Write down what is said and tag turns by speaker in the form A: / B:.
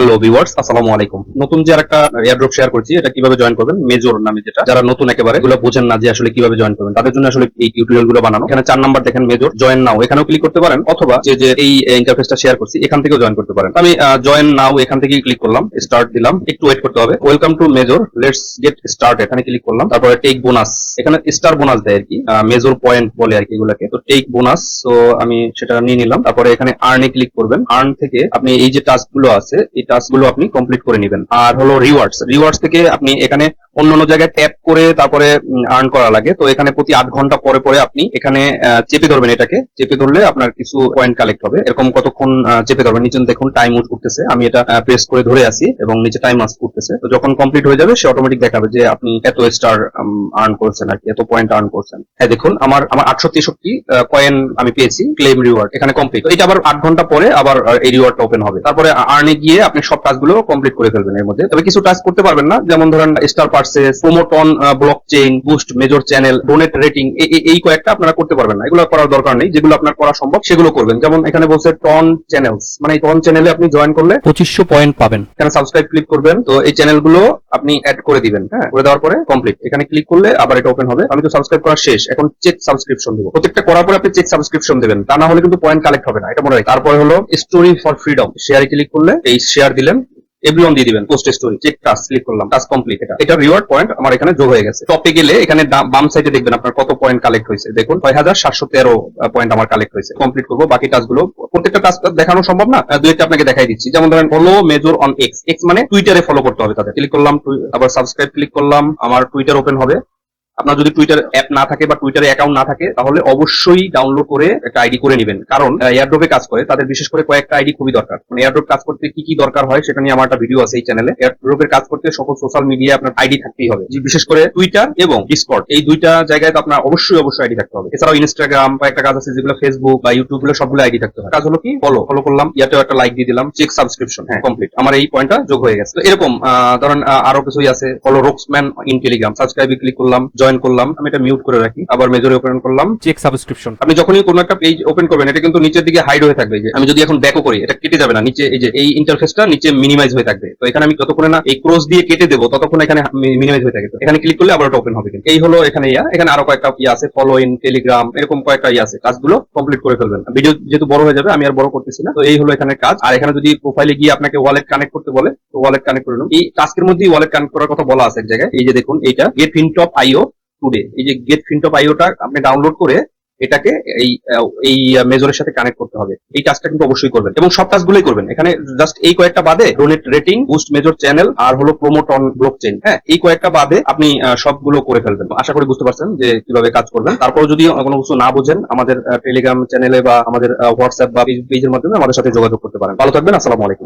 A: al hello viewers, আসসালামু আলাইকুম। নতুন যে একটা এয়ারড্রপ শেয়ার করছি, এটা কীভাবে জয়েন করবেন? মেজর নামে যেটা। যারা নতুন একেবারে, এগুলো বোঝেন না যে আসলে কীভাবে জয়েন করবেন। তাদের জন্য আসলে এই টিউটোরিয়ালগুলো বানানো। এখানে চার নাম্বার দেখেন মেজর জয়েন নাও এখানেও ক্লিক করতে পারেন, অথবা যে যে এই ইন্টারফেসটা শেয়ার করছি, এখান থেকেও জয়েন করতে পারেন। আমি জয়েন নাও এখান থেকেই ক্লিক করলাম স্টার্ট দিলাম। একটু ওয়েট করতে হবে। Welcome to major let's get start এখানে ক্লিক করলাম। তারপরে টেক বোনাস এখানে স্টার বোনাস দেয় আর কি মেজর পয়েন্ট বলে আর কি এগুলাকে। তো টেক বোনাস তো আমি সেটা নিয়ে নিলাম। তারপরে এখানে আর্নে ক্লিক করবেন। আর্ন থেকে আপনি এই যে টাস্কগুলো আছে, এই টাস্ক গুলো আপনি কমপ্লিট করে নেবেন। আর হলো রিওয়ার্ডস রিওয়ার্ডস থেকে আপনি এখানে অন্য অন্য জায়গায় ট্যাপ করে তারপরে আর্ন করা লাগে। তো এখানে প্রতি আট ঘণ্টা পরে পরে আপনি এখানে চেপে ধরবেন এটাকে। চেপে ধরলে আপনার কিছু পয়েন্ট কালেক্ট হবে। এরকম কতক্ষণ চেপে ধরবেন? নিচে দেখুন টাইম উঠ করতেছে আমি এটা প্রেস করে ধরে আছি এবং নিচে টাইম আস করতেছে তো যখন কমপ্লিট হয়ে যাবে, সে অটোমেটিক দেখাবে যে আপনি এত স্টার আর্ন করছেন আর কি, এত পয়েন্ট আর্ন করছেন। হ্যাঁ দেখুন, আমার আমার আটশো তেষট্টি কয়েন আমি পেয়েছি ক্লেম রিওয়ার্ড এখানে কমপ্লিট এটা আবার আট ঘণ্টা পরে আবার এই রিওয়ার্ডটা ওপেন হবে। তারপরে আর্নে গিয়ে আপনি সব কাজগুলো কমপ্লিট করে ফেলবেন এর মধ্যে। তবে কিছু টাস্ক করতে পারবেন না। যেমন ধরেন star purchase promote on blockchain boost major channel donate rating এই কয়েকটা আপনারা করতে পারবেন না। এগুলো করার দরকার নেই। যেগুলো আপনার করা সম্ভব সেগুলো করবেন। যেমন এখানে বলছে টন চ্যানেলস মানে টন চ্যানেলে আপনি জয়েন করলে
B: পঁচিশশো পয়েন্ট পাবেন।
A: এখানে সাবস্ক্রাইব ক্লিক করবেন। তো এই চ্যানেলগুলো আপনি অ্যাড করে দিবেন হ্যাঁ? করে দেওয়ার পরে কমপ্লিট এখানে ক্লিক করলে আবার এটা ওপেন হবে। আমি তো সাবস্ক্রাইব করা শেষ। এখন চেক সাবস্ক্রিপশন দেবো। প্রত্যেকটা করার পরে আপনি চেক সাবস্ক্রিপশন দেবেন। তা না হলে কিন্তু পয়েন্ট কালেক্ট হবে না। এটা মনে রাখবেন। তারপরে হলো স্টোরি ফর ফ্রিডম শেয়ারে ক্লিক করলে এই শেয়ার দিলেন। এভরিওয়ান দিয়ে দিবেন post story check task click করলাম টাস্ক কমপ্লিট এটা। এটা রিওয়ার্ড পয়েন্ট আমার এখানে যোগ হয়ে গেছে। টপে গেলে এখানে বাম সাইডে দেখবেন আপনার কত পয়েন্ট কালেক্ট হয়েছে। দেখুন ছয় হাজার সাতশো তেরো পয়েন্ট আমার কালেক্ট হয়েছে। কমপ্লিট করব, বাকি টাস্কগুলো প্রত্যেকটা টাস্ক দেখানো সম্ভব না। দুইটা দুই একটা আপনাকে দেখাই দিচ্ছি। যেমন ধরেন follow major on X X মানে টুইটারে ফলো করতে হবে তাদের। ক্লিক করলাম আবার সাবস্ক্রাইব ক্লিক করলাম, আমার টুইটার ওপেন হবে। আপনার যদি টুইটার অ্যাপ না থাকে বা টুইটারে অ্যাকাউন্ট না থাকে, তাহলে অবশ্যই ডাউনলোড করে একটা আইডি করে নেবেন। কারণ এয়ারড্রপে কাজ করে, তাদের বিশেষ করে কয়েকটা আইডি খুবই দরকার। মানে এয়ারড্রপ কাজ করতে কি কি দরকার হয়, সেটা নিয়ে আমার একটা ভিডিও আছে এই চ্যানেলে এয়ারড্রপের কাজ করতে সকল সোশ্যাল মিডিয়া আপনার আইডি থাকতেই হবে। বিশেষ করে টুইটার এবং ডিসকর্ড এই দুইটা জায়গায় তো আপনার অবশ্যই অবশ্যই আইডি থাকতে হবে। এছাড়াও ইনস্টাগ্রাম বা একটা কাজ আছে, যেগুলো ফেসবুক বা ইউটিউবগুলো সবগুলো আইডি থাকতে হবে। কাজ হলো কি? ফলো ফলো করলাম, ইয়াতেও একটা লাইক দিয়ে দিলাম চেক সাবস্ক্রিপশন হ্যাঁ কমপ্লিট আমার এই পয়েন্টটা যোগ হয়ে গেছে। এরকম ধরেন আরও কিছুই আছে। ফলো রোক্সম্যান ইন টেলিগ্রাম সাবস্ক্রাইবে ক্লিক করলাম জয়েন করলাম আমি এটা মিউট করে রাখি আবার মেজরে ওপেন করলাম।
B: চেক সাবস্ক্রিপশন
A: আপনি যখনই কোনো একটা পেজ ওপেন করবেন এটা কিন্তু নিচের দিকে হাইড হয়ে থাকবে যে আমি যদি এখন ব্যাকও করি এটা কেটে যাবে না নিচে এই যে এই ইন্টারফেসটা নিচে মিনিমাইজ হয়ে থাকবে। তো এখানে আমি যতক্ষণে না এই ক্রস দিয়ে কেটে দেবো ততক্ষণ এখানে মিনিমাইজ হয়ে থাকে। এখানে ক্লিক করলে আবার ওটা ওপেন হবে এই হলো এখানে ইয়া। এখানে আরও কয়েকটা ইয়ে আছে ফলো ইন টেলিগ্রাম এরকম কয়েকটা ইয়ে আছে। কাজগুলো কমপ্লিট করে ফেলবেন। ভিডিও যেহেতু বড় হয়ে যাবে আমি আর বড় করতেছি না। তো এই হলো এখানে কাজ। আর এখানে যদি প্রোফাইলে গিয়ে আপনাকে ওয়ালেট কানেক্ট করতে বলে তো ওয়ালেট কানেক্ট করে এই টাস্কের মধ্যেই ওয়ালেট কানেক্ট করার কথা বলা আছে এক জায়গায়। এই যে দেখুন এইটা গেট ফিনটপ আইও টুডে এই যে গেট ফিন্ট ফিনটপ আইওটা আপনি ডাউনলোড করে এটাকে এই এই মেজরের সাথে কানেক্ট করতে হবে। এই কাজটা কিন্তু অবশ্যই করবেন। এবং সব কাজগুলোই করবেন। এখানে জাস্ট এই কয়েকটা বাদে donate rating boost major channel আর হলো প্রমোট অন ব্লক চেইন হ্যাঁ এই কয়েকটা বাদে আপনি সবগুলো করে ফেলবেন। আশা করি বুঝতে পারছেন যে কীভাবে কাজ করবেন। তারপর যদি কোনো কিছু না বোঝেন, আমাদের টেলিগ্রাম চ্যানেলে বা আমাদের হোয়াটসঅ্যাপ বা পেজের মাধ্যমে আমাদের সাথে যোগাযোগ করতে পারেন। ভালো থাকবেন, আসসালামু আলাইকুম।